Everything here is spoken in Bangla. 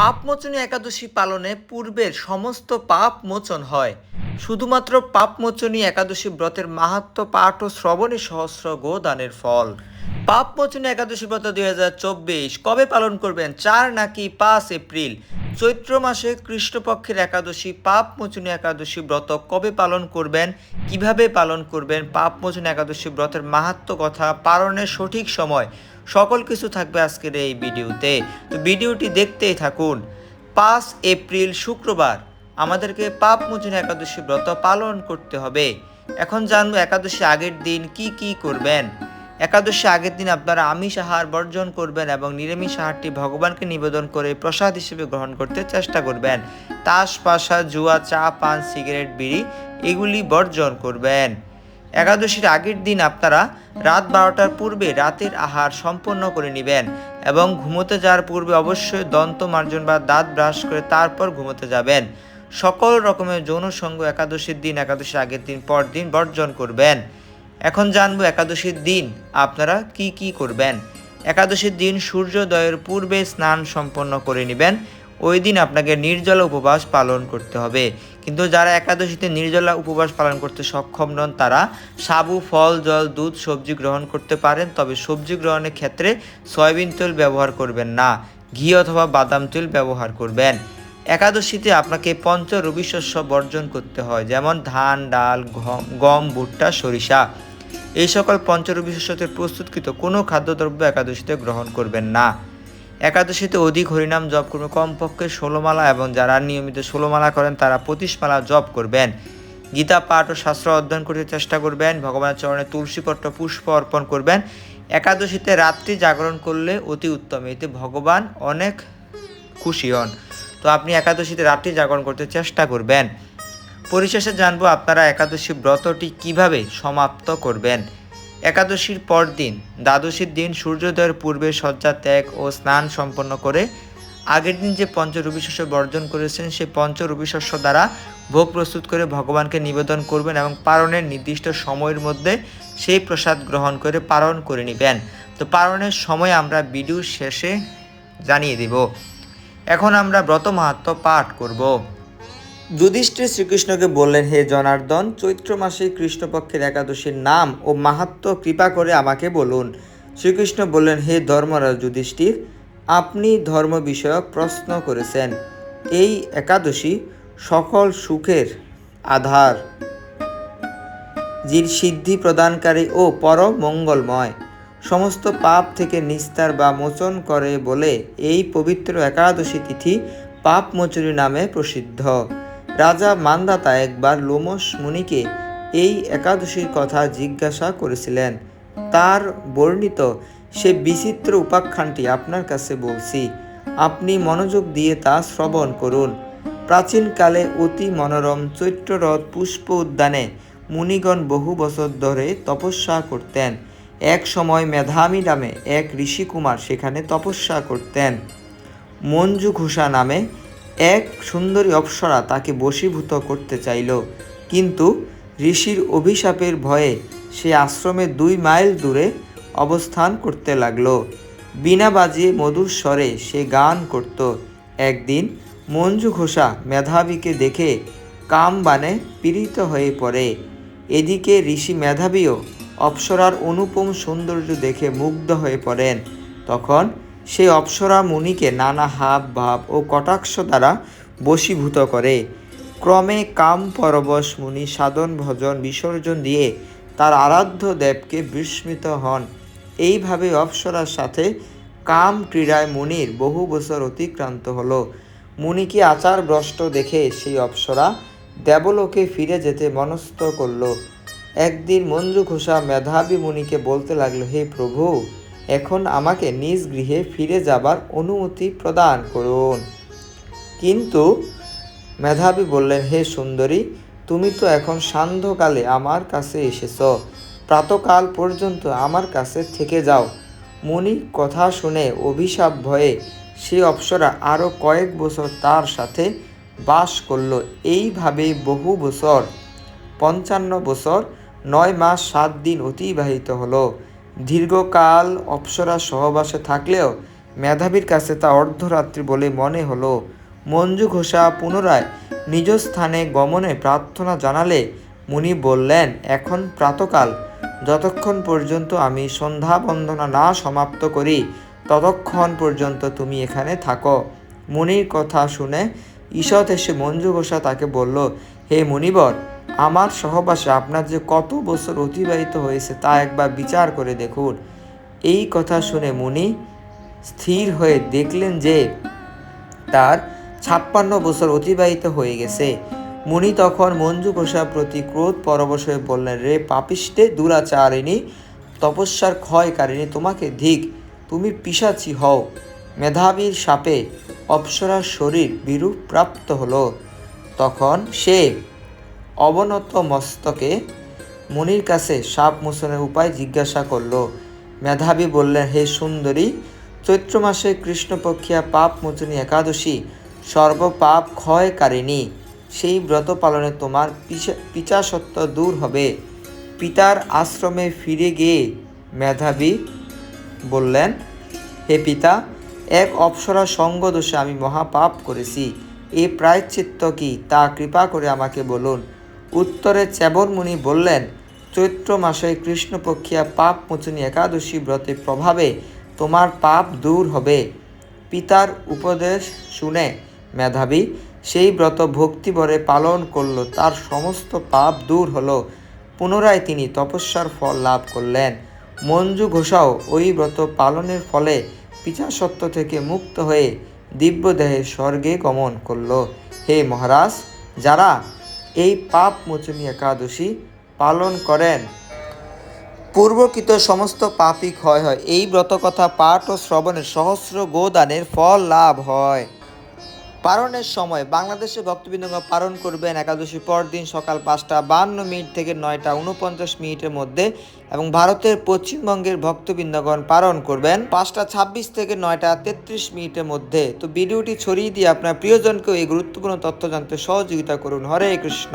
পাপমোচনী একাদশী পালনে পূর্বের সমস্ত পাপ মোচন হয়। শুধুমাত্র পাপমোচনী একাদশী ব্রতের মাহাত্ম পাঠ ও শ্রবণী সহস্র গোদানের ফল। পাপমোচনী একাদশী ব্রত দুই হাজার চব্বিশ কবে পালন করবেন? চার নাকি পাঁচ এপ্রিল? চৈত্র মাসে কৃষ্ণপক্ষের একাদশী পাপমোচনী একাদশী ব্রত কবে পালন করবেন, কীভাবে পালন করবেন পাপমোচনী একাদশী ব্রতের মাহাত্ম কথা পালনের সঠিক সময়, সকল কিছু থাকবে আজকের এই ভিডিওতে। তো ভিডিওটি দেখতেই থাকুন। পাঁচ এপ্রিল শুক্রবার, আমাদেরকে পাপ মোচন একাদশী ব্রত পালন করতে হবে। এখন জানব একাদশী আগের দিন কি কি করবেন। একাদশী আগের দিন আপনারা আমিষ আহার বর্জন করবেন এবং নিরামিষ আহারটি ভগবানকে নিবেদন করে প্রসাদ হিসেবে গ্রহণ করতে চেষ্টা করবেন। তাস, পাশা, জুয়া, চা, পান, সিগারেট, বিড়ি, এগুলি বর্জন করবেন। একাদশীর আগের দিন আপনারা রাত বারোটার পূর্বে রাতের আহার সম্পন্ন করে নেবেন এবং ঘুমোতে যাওয়ার পূর্বে অবশ্যই দন্ত মার্জন বা দাঁত ব্রাশ করে তারপর ঘুমোতে যাবেন। সকল রকমের যৌন সঙ্গ একাদশীর দিন, একাদশীর আগের দিন পর দিন বর্জন করবেন। এখন জানব একাদশীর দিন, আপনারা কি কি করবেন? একাদশীর দিন সূর্যোদয়ের পূর্বে স্নান সম্পন্ন করে নেবেন, ওই দিন আপনাকে নির্জলা উপবাস পালন করতে হবে। কিন্তু যারা একাদশীতে নির্জলা উপবাস পালন করতে সক্ষম নন, তারা সাবু, ফল, জল, দুধ, সবজি গ্রহণ করতে পারেন, তবে সবজি গ্রহণের ক্ষেত্রে সয়াবিন তেল ব্যবহার করবেন না, ঘি অথবা বাদাম তেল ব্যবহার করবেন। একাদশীতে আপনাকে পঞ্চ রবি শস্য বর্জন করতে হয়, যেমন ধান, ডাল, গম ভুট্টা, সরিষা। এই সকল পঞ্চরবি শস্যতে প্রস্তুতকৃত কোনো খাদ্যদ্রব্য একাদশীতে গ্রহণ করবেন না। একাদশীতে অধিক হরিনাম জপ করবেন কমপক্ষে ষোলোমালা এবং যারা নিয়মিত ষোলোমালা করেন, তারা পঁচিশমালা জপ করবেন। গীতা, পাঠ ও শাস্ত্র অধ্যয়ন করতে চেষ্টা করবেন। ভগবানের চরণে তুলসীপত্র পুষ্প অর্পণ করবেন। একাদশীতে রাত্রি জাগরণ করলে অতি উত্তম। এতে ভগবান অনেক খুশি হন। তো আপনি একাদশীতে রাত্রি জাগরণ করতে চেষ্টা করবেন। পরিশেষে জানব আপনারা একাদশী ব্রতটি কীভাবে সমাপ্ত করবেন। একাদশীর পরদিন দ্বাদশীর দিন সূর্যোদয়ের পূর্বে শয্যা ত্যাগ ও স্নান সম্পন্ন করে আগের দিন যে পঞ্চরবি শস্য বর্জন করেছেন, সেই পঞ্চরবি শস্য দ্বারা ভোগ প্রস্তুত করে ভগবানকে নিবেদন করবেন এবং পারণের নির্দিষ্ট সময়ের মধ্যে সেই প্রসাদ গ্রহণ করে পালন করে নেবেন। তো পালনের সময় আমরা ভিডিও শেষে জানিয়ে দেব। এখন আমরা ব্রত মাহাত্ম পাঠ করব। যুধিষ্ঠির শ্রীকৃষ্ণকে বললেন, হে জনার্দন, চৈত্র মাসে কৃষ্ণপক্ষের একাদশীর নাম ও মাহাত্ম কৃপা করে আমাকে বলুন। শ্রীকৃষ্ণ বললেন, হে ধর্মরাজ যুধিষ্ঠির, আপনি ধর্ম বিষয়ক প্রশ্ন করেছেন। এই একাদশী সকল সুখের আধার। যির সিদ্ধি প্রদানকারী ও পরম মঙ্গলময়। সমস্ত পাপ থেকে নিস্তার বা মোচন করে বলে এই পবিত্র একাদশী তিথি পাপ মোচনী নামে প্রসিদ্ধ। রাজা মান্দাতা একবার লোমস মুনিকে এই একাদশীর কথা জিজ্ঞাসা করেছিলেন। তার বর্ণিত সে বিচিত্র উপাখ্যানটি আপনার কাছে বলছি, আপনি মনোযোগ দিয়ে তা শ্রবণ করুন। প্রাচীনকালে অতি মনোরম চৈত্ররথ পুষ্প উদ্যানে মুনিগণ বহু বছর ধরে তপস্যা করতেন। এক সময় মেধামী নামে এক ঋষিকুমার সেখানে তপস্যা করতেন। মঞ্জু ঘোষা নামে এক সুন্দরী অপ্সরা তাকে বশীভূত করতে চাইল। কিন্তু ঋষির অভিশাপের ভয়ে সে আশ্রমে দুই মাইল দূরে অবস্থান করতে লাগল। বিনা বাজিয়ে মধুর স্বরে সে গান করত। একদিন মঞ্জু ঘোষা মেধাবীকে দেখে কাম বানে পীড়িত হয়ে পড়ে। এদিকে ঋষি মেধাবীও অপ্সরার অনুপম সৌন্দর্য দেখে মুগ্ধ হয়ে পড়েন। তখন সেই অপ্সরা মুনিকে নানা হাব, ভাব ও কটাক্ষ দ্বারা বশীভূত করে। ক্রমে কাম পরবশ মুনি সাধন ভজন বিসর্জন দিয়ে তার আরাধ্য দেবকে বিস্মিত হন। এইভাবে অপ্সরার সাথে কাম ক্রীড়ায় মুনির বহু বছর অতিক্রান্ত হলো। মুনিকে আচার ভ্রষ্ট দেখে সেই অপ্সরা দেবলোকে ফিরে যেতে মনস্থ করল। একদিন মঞ্জু ঘোষা মেধাবী মুনিকে বলতে লাগল, হে প্রভু, এখন আমাকে নিজ গৃহে ফিরে যাবার অনুমতি প্রদান করুন। কিন্তু মেধাবী বললেন, হে সুন্দরী, তুমি তো এখন সান্ধ্যকালে আমার কাছে এসেছ। প্রাতকাল পর্যন্ত আমার কাছে থেকে যাও। মুনি কথা শুনে অভিশাপ ভয়ে সে অপ্সরা আরও কয়েক বছর তার সাথে বাস করল। এইভাবে বহু বছর, পঞ্চান্ন বছর নয় মাস সাত দিন অতিবাহিত হলো। দীর্ঘকাল অপ্সরা সহবাসে থাকলেও মেধাবীর কাছে তা অর্ধরাত্রি বলে মনে হলো। মঞ্জু ঘোষা পুনরায় নিজ স্থানে গমনে প্রার্থনা জানালে মুনি বললেন, এখন প্রাতকাল। যতক্ষণ পর্যন্ত আমি সন্ধ্যা বন্দনা না সমাপ্ত করি, ততক্ষণ পর্যন্ত তুমি এখানে থাকো। মুনির কথা শুনে ঈষৎ এসে মঞ্জু ঘোষা তাকে বলল, হে মুনিবর আমার সহবাসে আপনার যে কত বছর অতিবাহিত হয়েছে তা একবার বিচার করে দেখুন। এই কথা শুনে মুনি স্থির হয়ে দেখলেন যে তার ছাপ্পান্ন বছর অতিবাহিত হয়ে গেছে। মুনি তখন মঞ্জু ঘোষার প্রতি ক্রোধ পরবশ হয়ে বললেন, রে পাপিষ্টে, দুরাচারিণী, তপস্যার ক্ষয়কারিণী, তোমাকে ধিক, তুমি পিসাচি হও। মেধাবীর সাপে অপ্সরার শরীর বিরূপ প্রাপ্ত হলো। তখন সে অবনত মস্তকে মুনির কাছে সাপ মোচনের উপায় জিজ্ঞাসা করল। মেধাবী বললেন হে সুন্দরী, চৈত্র মাসে কৃষ্ণপক্ষিয়া পাপ মোচনী একাদশী সর্বপাপ ক্ষয়কারিণী। সেই ব্রত পালনে তোমার পিচাসত্ব দূর হবে। পিতার আশ্রমে ফিরে গিয়ে মেধাবী বললেন, হে পিতা, এক অপ্সরা সঙ্গ দোষে আমি মহাপাপ করেছি। এ প্রায়শ্চিত্ত কি? তা কৃপা করে আমাকে বলুন। উত্তরে চ্যাবন মুনি বললেন, চৈত্র মাসে কৃষ্ণপক্ষিয়া পাপ মোচনী একাদশী ব্রতের প্রভাবে তোমার পাপ দূর হবে। পিতার উপদেশ শুনে মেধাবী সেই ব্রত ভক্তিভরে পালন করল, তার সমস্ত পাপ দূর হলো। পুনরায় তিনি তপস্যার ফল লাভ করলেন। মঞ্জু ঘোষাও ওই ব্রত পালনের ফলে পিচাসত্ব থেকে মুক্ত হয়ে দিব্যদেহে স্বর্গে গমন করল। হে মহারাজ, যারা এই পাপ মোচনী একাদশী পালন করেন। পূর্বকৃত সমস্ত পাপই ক্ষয় হয়। এই ব্রতকথা পাঠ ও শ্রবণের সহস্র গোদানের ফল লাভ হয়। পালনের সময় বাংলাদেশে ভক্তবৃন্দগণ পালন করবেন একাদশী পরদিন সকাল পাঁচটা বান্ন মিনিট থেকে নয়টা উনপঞ্চাশ মিনিটের মধ্যে এবং ভারতের পশ্চিমবঙ্গের ভক্তবৃন্দগণ পালন করবেন পাঁচটা ছাব্বিশ থেকে নয়টা তেত্রিশ মিনিটের মধ্যে। তো ভিডিওটি ছড়িয়ে দিয়ে আপনার প্রিয়জনকেও এই গুরুত্বপূর্ণ তথ্য জানতে সহযোগিতা করুন। হরে কৃষ্ণ।